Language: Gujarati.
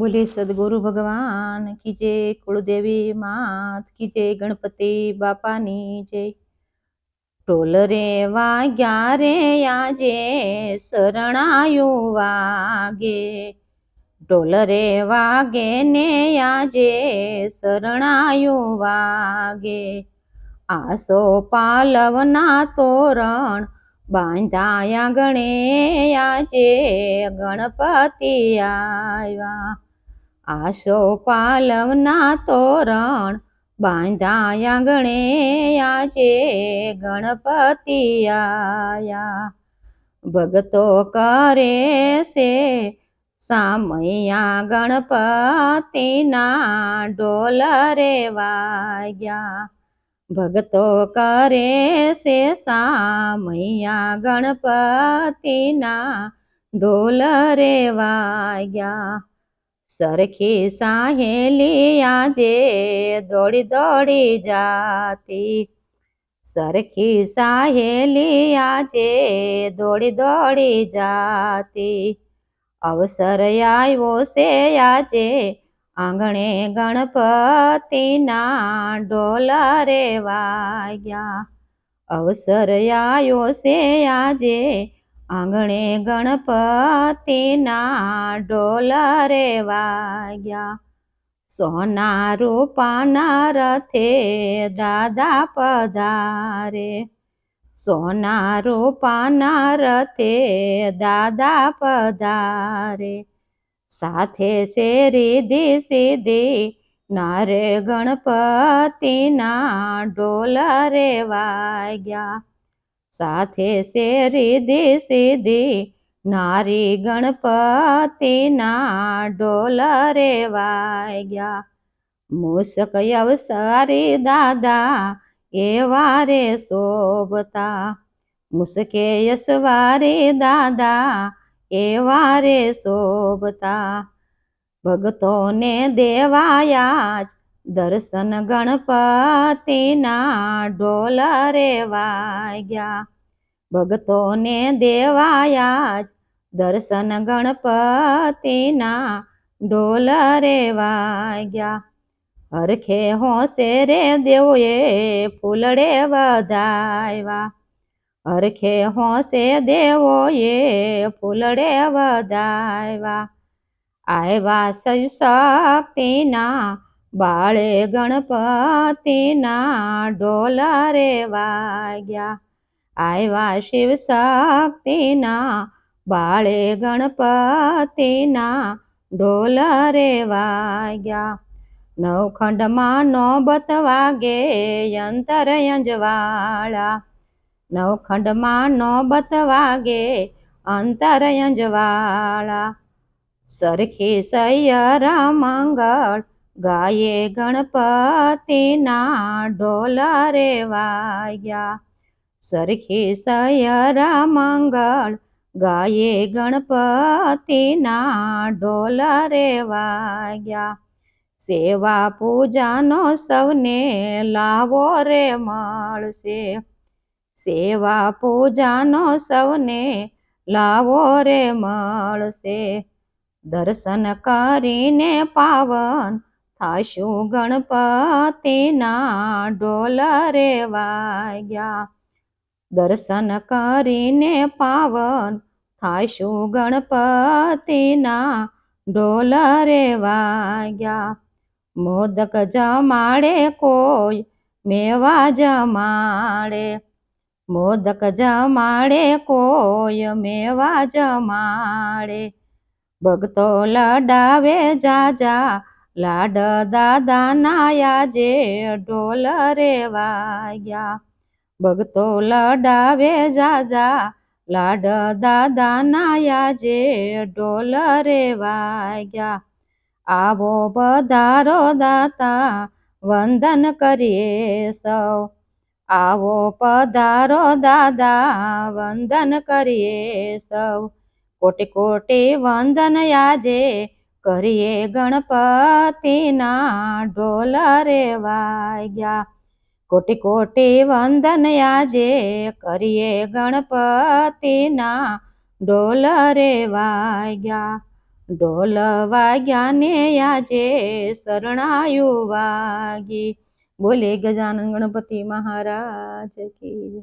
બોલે, સદગુરુ ભગવાન, કી જય કુળદેવી માત, કી જય ગણપતિ બાપાની જય. ઢોલ રે વાગ્યા રે આજે, શરણાયો વાગે. ઢોલ રે વાગે ને આજે, શરણાયો વાગે. આસો પાલવના તોરણ બાંધાયા ગણે, આજે ગણપતિ આવ્યા. આસો પાલવના તોરણ બાંધાયા ગણે આજે ગણપતિ આયા. ભગતો કરે છે સામૈયા ગણપતિના ઢોલ રે વાગ્યા ભગતો કરે છે સામૈયા ગણપતિના ઢોલ રે વાગ્યા સરખી સાહેલી આજે દોડી દોડી જાતી સરખી સાહેલી આજે દોડી દોડી જાતી અવસર આવ્યો છે આજે આંગણે ગણપતિના ઢોલ રે વાગ્યા અવસર આવ્યો છે આજે આંગણે ગણપતિના ઢોલ રે વાગ્યા. સોના રૂપાના રથે દાદા પધારે. સોના રૂપાના રથે દાદા પધારે. સાથે શેરી દી સીધી નારે ગણપતિના ઢોલ રે વાગ્યા. સાથે શેરી શેરીધી સીધી નારી ગણપતિના ઢોલ રે વાગ્યા મૂસક અવસારી દાદા એવા રે શોભતા. મુસકે યસવારી દાદા એવા રે શોભતા. ભગતોને દેવાયા દર્શન ગણપતિના ઢોલ રે વાગ્યા ભગતોને દેવાયા જ. દર્શન ગણપતિના ઢોલ રે વાગ્યા હરખે હોશે રે દેવોએ ફૂલડે વધાવ્યા હરખે હોશે દેવોએ ફૂલડે વધાવ્યા આવ્યા શિવ શક્તિના બાળે ગણપતિના ઢોલ રે વાગ્યા આવ્યા શિવ શક્તિના, બાળે ગણપતિના, ઢોલ રે વાગ્યા નવખંડમાં નોબત વાગે અંતર અંજવાળા નવખંડમાં નોબત વાગે, અંતર અંજવાળા સરખી સૈયર મંગળ ગાયે ગણપતિના, ઢોલ રે વાગ્યા સરખી સૈયર મંગળ ગાયે ગણપતિના ઢોલ રે વાગ્યા સેવા પૂજાનો સૌને લાવો રે મળશે. સેવા પૂજાનો સૌને લાવો રે મળશે. દર્શન કરીને પાવન થાશું ગણપતિના ઢોલ રે વાગ્યા દર્શન કરીને પાવન થાશું ગણપતિના ઢોલ રે વાગ્યા. મોદક જમાડે કોઈ, મેવા જમાડે. મોદક જમાડે કોઈ, મેવા જમાડે. ભક્તો લડાવે જાજા, લાડ દાદાના આજે ઢોલ રે વાગ્યા. ભક્તો લડાવે જાજા. લાડ દાદાના આજે ઢોલ રે વાગ્યા આવો પધારો દાતા, વંદન કરીએ સૌ. આવો પધારો દાદા, વંદન કરીએ સૌ. કોટી કોટે વંદન આજે કરીએ ગણપતિના ઢોલ રે વાગ્યા કોટી કોટી વંદન આજે કરીએ ગણપતિના ડોલ રે વાગ્યા, ઢોલ વાગ્યા ને આજે શરણાયું વાગી બોલે ગજાનન ગણપતિ મહારાજ કી.